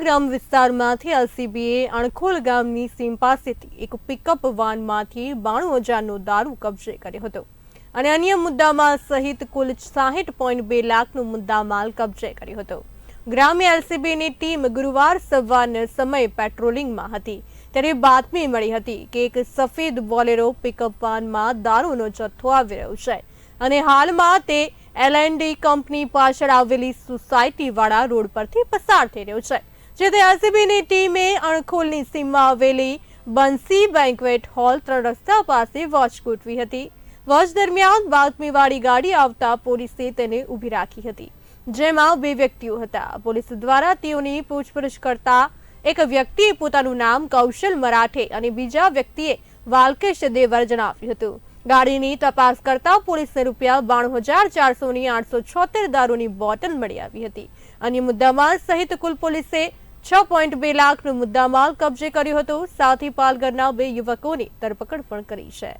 ગ્રામ વિસ્તારમાંથી એલસીબીએ અણખોલ ગામની સીમ પાસેથી એક પિકઅપ વાનમાંથી બાણું હજારનો દારૂ કબજે કર્યો હતો. અને અન્ય મુદ્દામાલ સહિત કુલ સાહીઠ પોઈન્ટ બે લાખનો મુદ્દામાલ કબજે કર્યો હતો. ગ્રામ્ય એલસીબીની ટીમ ગુરુવાર સવારના સમયે પેટ્રોલિંગમાં હતી. ત્યારે બાતમી મળી હતી કે એક સફેદ બોલેરો પિકઅપ વાનમાં દારૂનો જથ્થો આવી રહ્યો છે. અને હાલમાં તે એલએનડી કંપની પાછળ આવેલી સોસાયટીવાળા રોડ પરથી પસાર થઈ રહ્યો છે. જેથી આરસીબીની ટીમે અણખોલની સીમમાં આવેલી બંસી બેન્ક્વેટ હોલ ત્રણ રસ્તા પાસે વોચ ગોઠવી હતી. વોચ દરમિયાન બાતમીવાળી ગાડી આવતા પોલીસે તેને ઊભી રાખી હતી, જેમાં બે વ્યક્તિઓ હતા. પોલીસ દ્વારા તેઓની પૂછપરછ કરતા એક વ્યક્તિએ પોતાનું નામ કૌશલ મરાઠે અને બીજા વ્યક્તિએ વાલકેશ દેવર જણાવ્યું હતું. ગાડીની તપાસ કરતા પોલીસને રૂપિયા બાણું હજાર ચારસોની આઠસો છોતેર દારૂની બોટલ મળી આવી હતી. અન્ય મુદ્દામાં સહિત કુલ પોલીસે છ પોઈન્ટ બે લાખનો મુદ્દામાલ કબજે કર્યો હતો. સાથે પાલગરના બે યુવકોની ધરપકડ પણ કરી છે.